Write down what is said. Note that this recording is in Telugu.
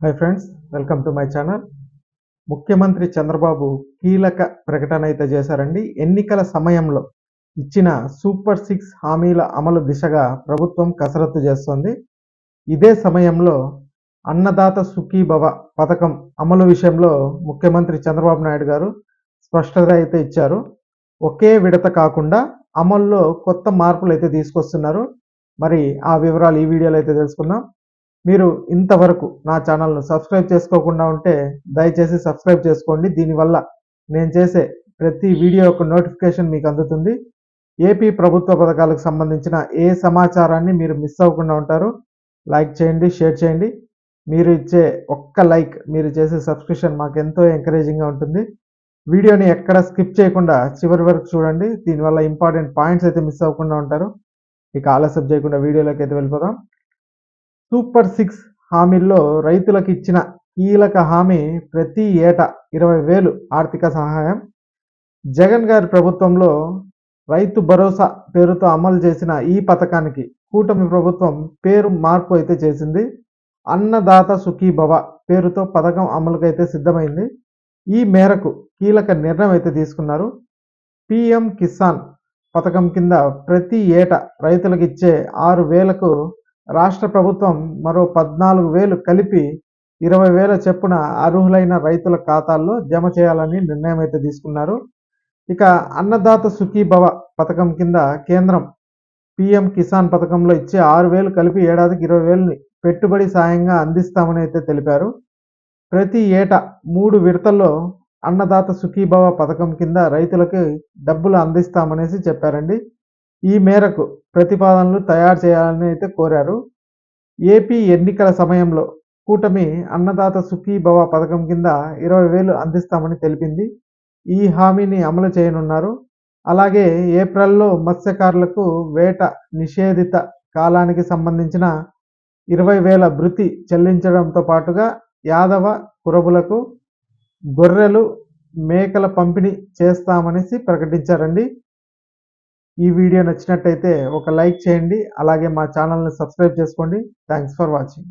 Hi friends welcome to my channel ముఖ్యమంత్రి చంద్రబాబు కీలక ప్రకటన అయితే చేశారండి. ఎన్నికల సమయంలో ఇచ్చిన సూపర్ సిక్స్ హామీల అమలు దిశగా ప్రభుత్వం కసరత్తు చేస్తోంది. ఇదే సమయంలో అన్నదాత సుఖీభవ పథకం అమలు విషయంలో ముఖ్యమంత్రి చంద్రబాబు నాయుడు గారు స్పష్టత అయితే ఇచ్చారు. ఒకే విడత కాకుండా అమల్లో కొత్త మార్పులు అయితే తీసుకొస్తున్నారు. మరి ఆ వివరాలు ఈ వీడియోలో అయితే తెలుసుకుందాం. మీరు ఇంతవరకు నా ఛానల్ను సబ్స్క్రైబ్ చేసుకోకుండా ఉంటే దయచేసి సబ్స్క్రైబ్ చేసుకోండి. దీనివల్ల నేను చేసే ప్రతి వీడియో యొక్క నోటిఫికేషన్ మీకు అందుతుంది. ఏపీ ప్రభుత్వ పథకాలకు సంబంధించిన ఏ సమాచారాన్ని మీరు మిస్ అవ్వకుండా ఉంటారు లైక్ చేయండి షేర్ చేయండి. మీరు ఇచ్చే ఒక్క లైక్ మీరు చేసే సబ్స్క్రిప్షన్ మాకు ఎంతో ఎంకరేజింగ్గా ఉంటుంది. వీడియోని ఎక్కడ స్కిప్ చేయకుండా చివరి వరకు చూడండి. దీనివల్ల ఇంపార్టెంట్ పాయింట్స్ అయితే మిస్ అవ్వకుండా ఉంటారు. ఇక ఆలస్యం చేయకుండా వీడియోలోకి అయితే వెళ్ళిపోదాం. సూపర్ సిక్స్ హామీల్లో రైతులకు ఇచ్చిన కీలక హామీ ప్రతి ఏటా ఇరవై వేలు ఆర్థిక సహాయం. జగన్ గారి ప్రభుత్వంలో రైతు భరోసా పేరుతో అమలు చేసిన ఈ పథకానికి కూటమి ప్రభుత్వం పేరు మార్పు అయితే చేసింది. అన్నదాత సుఖీభవ పేరుతో పథకం అమలుకైతే సిద్ధమైంది. ఈ మేరకు కీలక నిర్ణయం అయితే తీసుకున్నారు. పిఎం కిసాన్ పథకం కింద ప్రతి ఏటా రైతులకు ఇచ్చే ఆరు వేలకు రాష్ట్ర ప్రభుత్వం మరో పద్నాలుగు వేలు కలిపి ఇరవై వేల చెప్పున అర్హులైన రైతుల ఖాతాల్లో జమ చేయాలని నిర్ణయం అయితే తీసుకున్నారు. ఇక అన్నదాత సుఖీభవ పథకం కింద కేంద్రం పిఎం కిసాన్ పథకంలో ఇచ్చే ఆరు వేలు కలిపి ఏడాదికి ఇరవై వేలని పెట్టుబడి సాయంగా అందిస్తామని అయితే తెలిపారు. ప్రతి ఏటా మూడు విడతల్లో అన్నదాత సుఖీభవ పథకం కింద రైతులకి డబ్బులు అందిస్తామనేసి చెప్పారండి. ఈ మేరకు ప్రతిపాదనలు తయారు చేయాలని అయితే కోరారు. ఏపీ ఎన్నికల సమయంలో కూటమి అన్నదాత సుఖీభవ పథకం కింద ఇరవై వేలు అందిస్తామని తెలిపింది. ఈ హామీని అమలు చేయనున్నారు. అలాగే ఏప్రిల్లో మత్స్యకారులకు వేట నిషేధిత కాలానికి సంబంధించిన ఇరవై వేల భృతి చెల్లించడంతో పాటుగా యాదవ కురబులకు గొర్రెలు మేకల పంపిణీ చేస్తామనేసి ప్రకటించారండి. ఈ వీడియో నచ్చినట్టయితే ఒక లైక్ చేయండి అలాగే మా ఛానల్ని సబ్స్క్రైబ్ చేసుకోండి. Thanks for watching